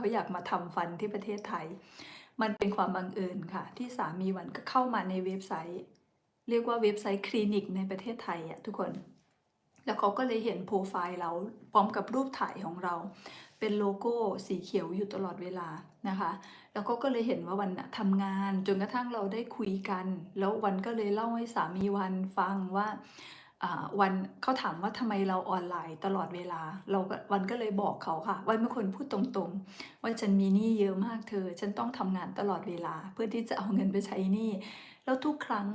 เขาอยากมาทำฟันที่ประเทศไทย มันเป็นความบังเอิญค่ะ ที่สามีวันก็เข้ามาในเว็บไซต์ เรียกว่าเว็บไซต์คลินิกในประเทศไทยอะทุกคน แล้วเขาก็เลยเห็นโปรไฟล์เราพร้อมกับรูปถ่ายของเรา เป็นโลโก้สีเขียวอยู่ตลอดเวลานะคะ แล้วเขาก็เลยเห็นว่าวันทำงานจนกระทั่งเราได้คุยกัน แล้ววันก็เลยเล่าให้สามีวันฟังว่า วันเขาถามว่าทำไมเราออนไลน์ตลอดเวลา เราก็วันก็เลยบอกเขาค่ะ วันเป็นคนพูดตรงๆ ว่าฉันมีหนี้เยอะมากเธอ ฉันต้องทำงานตลอดเวลา เพื่อที่จะเอาเงินไปใช้หนี้แล้วทุกครั้ง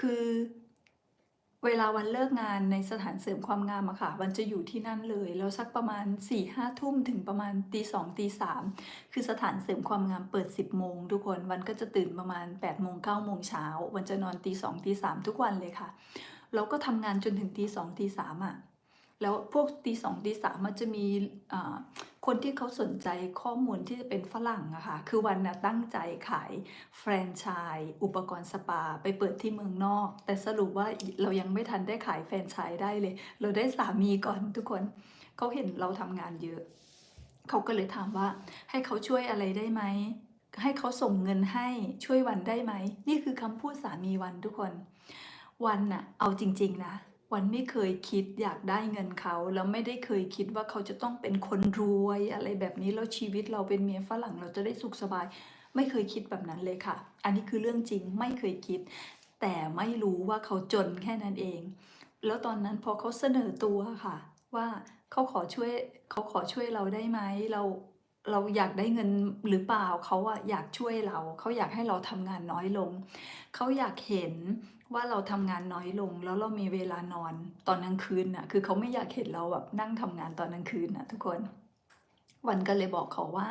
คือเวลาวันเลิกงานในสถานเสริมความงามอะค่ะ วันจะอยู่ที่นั่นเลย แล้วสักประมาณ4ี่ห้าทุ่มถึงประมาณตีสองตีสามคือสถานเสริมความงามเปิด 10บโมงทุกคนวันก็จะตื่นประมาณ8ปดโมงเก้าโมงเช้าวันจะนอนตีสองตีสามทุกวันเลยค่ะ แล้วก็ทำงานจนถึงตีสองตีสามอะแล้วพวกตีสองตีสามมันจะมีคนที่เขาสนใจข้อมูลที่จะเป็นฝรั่งอะค่ะ คือวันน่ะตั้งใจขายแฟรนไชส์อุปกรณ์สปาไปเปิดที่เมืองนอก แต่สรุปว่าเรายังไม่ทันได้ขายแฟรนไชส์ได้เลย เราได้สามีก่อนทุกคนเขาเห็นเราทำงานเยอะ เขาก็เลยถามว่าให้เขาช่วยอะไรได้ไหม ให้เขาส่งเงินให้ช่วยวันได้ไหม นี่คือคำพูดสามีวันทุกคน วันน่ะเอาจริง ๆ นะ วันไม่เคยคิดอยากได้เงินเขา แล้วไม่ได้เคยคิดว่าเขาจะต้องเป็นคนรวยอะไรแบบนี้แล้วชีวิตเราเป็นเมียฝรั่งเราจะได้สุขสบาย ไม่เคยคิดแบบนั้นเลยค่ะ อันนี้คือเรื่องจริงไม่เคยคิด แต่ไม่รู้ว่าเขาจนแค่นั้นเอง แล้วตอนนั้นพอเขาเสนอตัวค่ะ ว่าเขาขอช่วยเขาขอช่วยเราได้ไหมเราเราอยากได้เงินหรือเปล่าเขาอะอยากช่วยเรา เขาอยากให้เราทำงานน้อยลง เขาอยากเห็น ว่าเราทำงานน้อยลงแล้วเรามีเวลานอนตอนกลางคืนน่ะ คือเขาไม่อยากเห็นเราแบบนั่งทำงานตอนกลางคืนน่ะ ทุกคน วันก็เลยบอกเขาว่า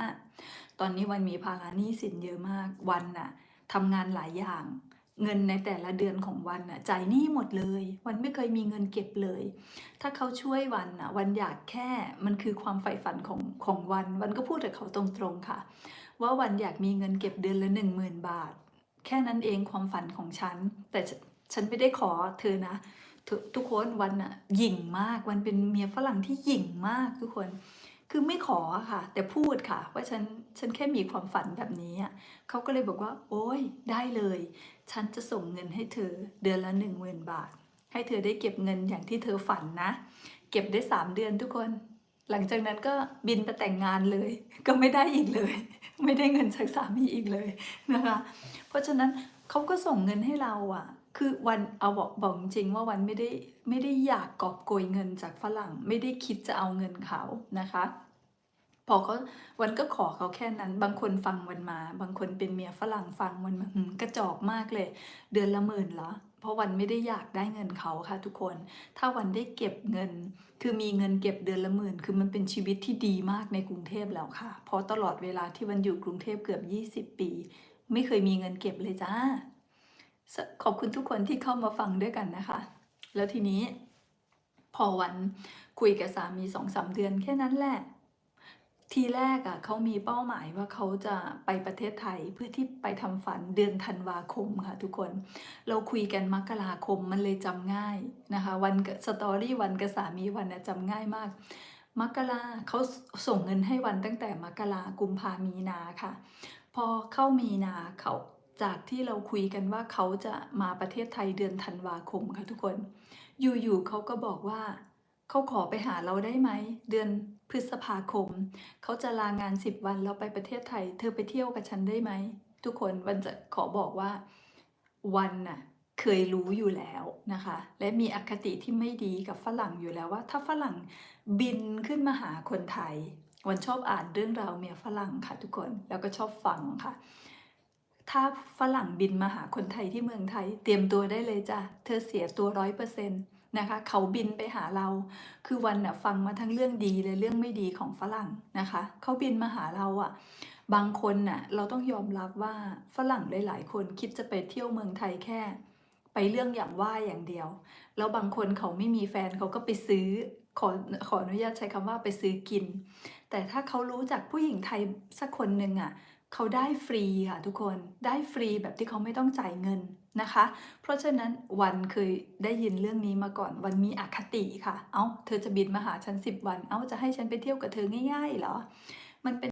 ตอนนี้วันมีภาระหนี้สินเยอะมากวันน่ะทำงานหลายอย่าง เงินในแต่ละเดือนของวันน่ะจ่ายหนี้หมดเลย วันไม่เคยมีเงินเก็บเลย ถ้าเขาช่วยวันน่ะ วันอยากแค่มันคือความใฝ่ฝันของของวัน วันก็พูดกับเขาตรงๆค่ะ ว่าวันอยากมีเงินเก็บเดือนละหนึ่งหมื่นบาทแค่นั้นเองความฝันของฉัน แต่ ฉันไม่ได้ขอเธอนะทุกคนวันน่ะหยิ่งมากวันเป็นเมียฝรั่งที่หยิ่งมากทุกคน คือไม่ขอค่ะ แต่พูดค่ะ ว่าฉันฉันแค่มีความฝันแบบนี้เขาก็เลยบอกว่า โอ้ยได้เลย ฉันจะส่งเงินให้เธอเดือนละหนึ่งหมื่นบาท ให้เธอได้เก็บเงินอย่างที่เธอฝันนะ เก็บได้สามเดือนทุกคน หลังจากนั้นก็บินไปแต่งงานเลย ก็ไม่ได้อีกเลย ไม่ได้เงินจากสามีอีกเลยนะคะ เพราะฉะนั้นเขาก็ส่งเงินให้เราอะ คือวันเอาบอกบอกจริงๆว่าวันไม่ได้ไม่ได้อยากกอบโกยเงินจากฝรั่ง ไม่ได้คิดจะเอาเงินเขานะคะ พอเขาวันก็ขอเขาแค่นั้น บางคนฟังวันมา บางคนเป็นเมียฝรั่งฟังวันมาหืมกระจอกมากเลย เดือนละหมื่นเหรอเพราะวันไม่ได้อยากได้เงินเขาค่ะทุกคน ถ้าวันได้เก็บเงิน คือมีเงินเก็บเดือนละหมื่น คือมันเป็นชีวิตที่ดีมากในกรุงเทพแล้วค่ะ เพราะตลอดเวลาที่วันอยู่กรุงเทพเกือบ 20 ปี ไม่เคยมีเงินเก็บเลยจ้า ขอบคุณทุกคนที่เข้ามาฟังด้วยกันนะคะ แล้วทีนี้ พอวันคุยกับสามีสองสามเดือนแค่นั้นแหละ ทีแรกอะ่ะเขามีเป้าหมายว่าเขาจะไปประเทศไทยเพื่อที่ไปทำฝันเดือนธันวาคมค่ะทุกคน เราคุยกันมกราคมมันเลยจำง่ายนะคะ วันกับสตอรี่วันกับสามีวันน่ะจำง่ายมากมกราเขาส่งเงินให้วันตั้งแต่มกรากุมภามีนาค่ะ พอเข้ามีนาเขา จากที่เราคุยกันว่าเขาจะมาประเทศไทยเดือนธันวาคมค่ะทุกคน อยู่ๆเขาก็บอกว่าเขาขอไปหาเราได้ไหม เดือนพฤษภาคม เขาจะลางานสิบวันแล้วไปประเทศไทย เธอไปเที่ยวกับฉันได้ไหม ทุกคนวันจะขอบอกว่าวันน่ะเคยรู้อยู่แล้วนะคะ และมีอคติที่ไม่ดีกับฝรั่งอยู่แล้วว่า ถ้าฝรั่งบินขึ้นมาหาคนไทย วันชอบอ่านเรื่องราวเมียฝรั่งค่ะทุกคนแล้วก็ชอบฟังค่ะ ถ้าฝรั่งบินมาหาคนไทยที่เมืองไทย เตรียมตัวได้เลยจ้ะ เธอเสียตัวร้อยเปอร์เซ็นต์นะคะ เขาบินไปหาเรา คือวันน่ะฟังมาทั้งเรื่องดีและเรื่องไม่ดีของฝรั่งนะคะ เขาบินมาหาเราอะ่ะ บางคนน่ะเราต้องยอมรับว่าฝรั่งหลาย ๆ คนคิดจะไปเที่ยวเมืองไทยแค่ ไปเรื่องอย่างว่าอย่างเดียว แล้วบางคนเขาไม่มีแฟนเขาก็ไปซื้อขอขออนุญาตใช้คำว่าไปซื้อกิน แต่ถ้าเขารู้จักผู้หญิงไทยสักคนหนึ่งอะ เขาได้ฟรีค่ะทุกคนได้ฟรีแบบที่เขาไม่ต้องจ่ายเงินนะคะ เพราะฉะนั้นวันเคยได้ยินเรื่องนี้มาก่อนวันมีอคติค่ะ เอ้าเธอจะบินมาหาฉันสิบวัน เอ้าจะให้ฉันไปเที่ยวกับเธอง่ายๆเหรอมันเป็น